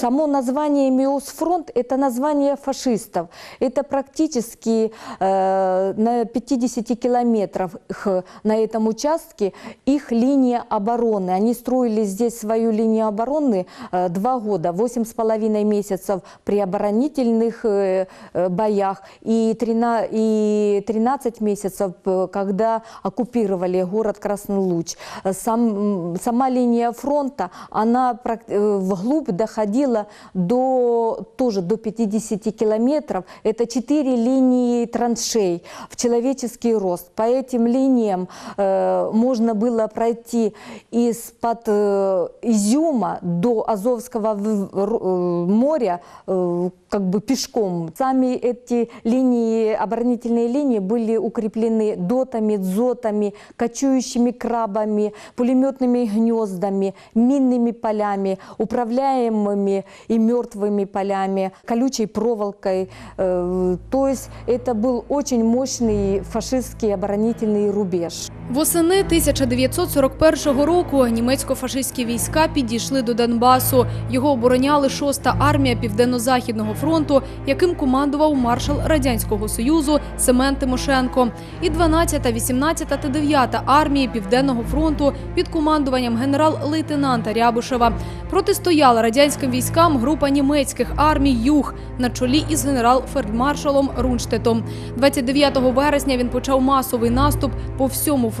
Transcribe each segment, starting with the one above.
Само название Миосфронт – это название фашистов. Это практически э, на 50 километрах х- на этом участке их линия обороны. Они строили здесь свою линию обороны э, два года, восемь с половиной месяцев при оборонительных э, э, боях и 13, и 13 месяцев, э, когда оккупировали город Красный Луч. Э, Сам, сама линия фронта, она вглубь доходила до, тоже до 50 километров. Это четыре линии траншей в человеческий рост. По этим линиям э, можно было пройти из-под э, Изюма до Азовского э, моря э, как бы пешком. Сами эти линии, оборонительные линии были укреплены дотами, дзотами, кочующими крабами, пулеметными гнездами, минными полями, управляемыми и мертвыми полями, колючей проволокой. Э, То есть это был очень мощный фашистский оборонительный рубеж. Восени 1941 року німецько-фашистські війська підійшли до Донбасу. Його обороняли 6-та армія Південно-Західного фронту, яким командував маршал Радянського Союзу Семен Тимошенко. І 12-та, 18-та та 9-та армії Південного фронту під командуванням генерал-лейтенанта Рябушева. Протистояла радянським військам група німецьких армій Юг на чолі із генерал-фельдмаршалом Рунштетом. 29 вересня він почав масовий наступ по всьому фронту.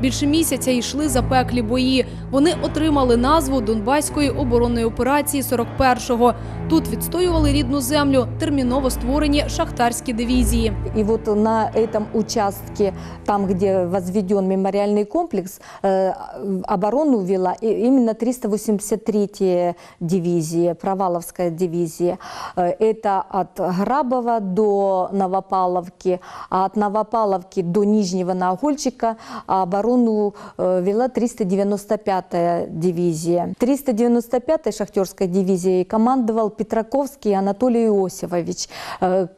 Більше місяця йшли запеклі бої. Вони отримали назву Донбаської оборонної операції 41-го. Тут відстоювали рідну землю, терміново створені шахтарські дивізії. И вот на этом участке, там, где возведен мемориальный комплекс, э, оборону вела и- именно 383-я дивизия, Проваловская дивизия. Э, Это от Грабова до Новопаловки, а от Новопаловки до Нижнего Нагольчика а оборону э, вела 395-я дивизия. 395-й шахтерской дивизией командовал Петраковский Анатолий Иосифович. Э,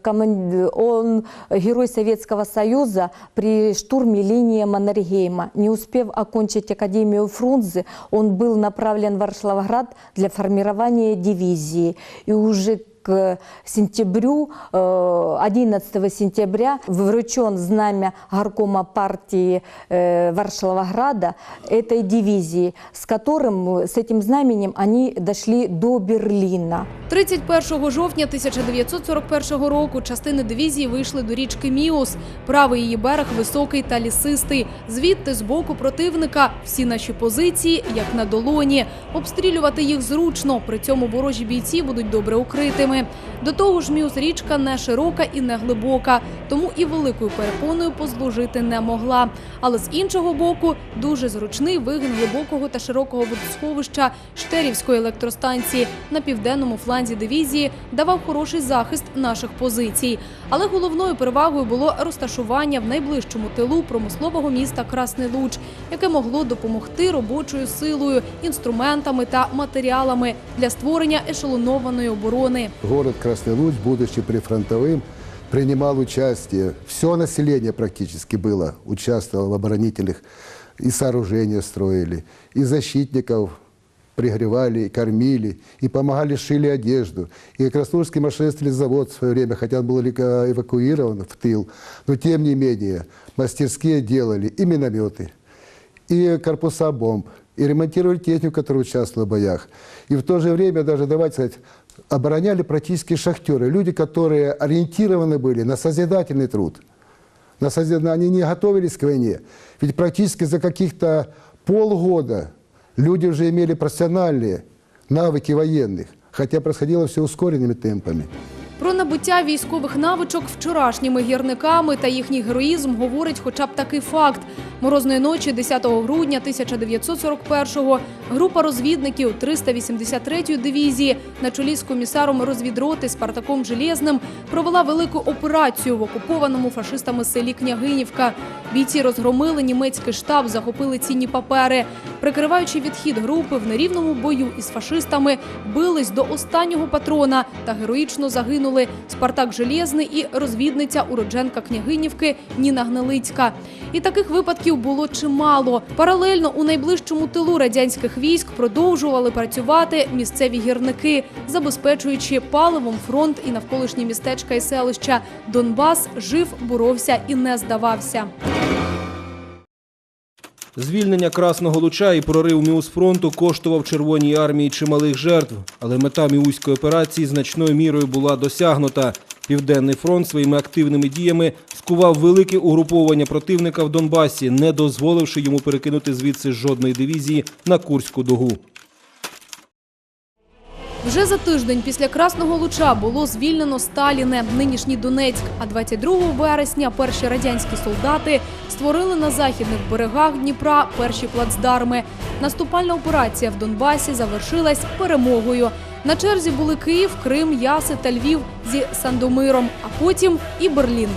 Он герой Советского Союза при штурме линии Маннергейма. Не успев окончить Академию Фрунзе, он был направлен в Варшавоград для формирования дивизии. И уже к сентябрю, э, 11 сентября, вручен знамя горкома партии э, Варшавограда этой дивизии, с которым, с этим знаменем они дошли до Берлина. 31 жовтня 1941 року частини дивізії вийшли до річки Міус. Правий її берег високий та лісистий. Звідти з боку противника всі наші позиції як на долоні. Обстрілювати їх зручно. При цьому ворожі бійці будуть добре укритими. До того ж, Міус річка не широка і не глибока, тому і великою перепоною послужити не могла. Але з іншого боку, дуже зручний вигін глибокого та широкого водосховища Штерівської електростанції на південному фланзі дивізії давав хороший захист наших позицій. Але головною перевагою було розташування в найближчому тилу промислового міста Красний Луч, яке могло допомогти робочою силою, інструментами та матеріалами для створення ешелонованої оборони. Город Красный Луч, будучи прифронтовым, принимал участие. Все население практически было, участвовало в оборонительных. И сооружения строили, и защитников пригревали, и кормили, и помогали, шили одежду. И Краснодарский машинистский завод в свое время, хотя он был эваку- эвакуирован в тыл, но тем не менее мастерские делали и минометы, и корпуса бомб, и ремонтировали технику, которая участвовала в боях. И в то же время даже, давайте сказать, обороняли практически шахтеры, люди, которые ориентированы были на созидательный труд. На созида- Они не готовились к войне. Ведь практически за каких-то полгода люди уже имели профессиональные навыки военных, хотя происходило все ускоренными темпами. Про набуття військових навичок вчорашніми гірниками та їхній героїзм говорить хоча б такий факт. Морозної ночі 10 грудня 1941-го група розвідників 383-ї дивізії на чолі з комісаром розвідроти Спартаком Железним провела велику операцію в окупованому фашистами селі Княгинівка. Бійці розгромили німецький штаб, захопили цінні папери. Прикриваючи відхід групи в нерівному бою із фашистами, бились до останнього патрона та героїчно загинули Спартак Железний і розвідниця уродженка Княгинівки Ніна Гнилицька. І таких випадків було чимало. Паралельно у найближчому тилу радянських військ продовжували працювати місцеві гірники, забезпечуючи паливом фронт і навколишні містечка і селища. Донбас жив, боровся і не здавався. Звільнення Красного Луча і прорив Міусфронту коштував Червоній армії чималих жертв, але мета Міуської операції значною мірою була досягнута. Південний фронт своїми активними діями скував велике угруповання противника в Донбасі, не дозволивши йому перекинути звідси жодної дивізії на Курську дугу. Вже за тиждень після Красного Луча було звільнено Сталіне, нинішній Донецьк. А 22 вересня перші радянські солдати створили на західних берегах Дніпра перші плацдарми. Наступальна операція в Донбасі завершилась перемогою. На черзі були Київ, Крим, Яси та Львів зі Сандомиром, а потім і Берлін.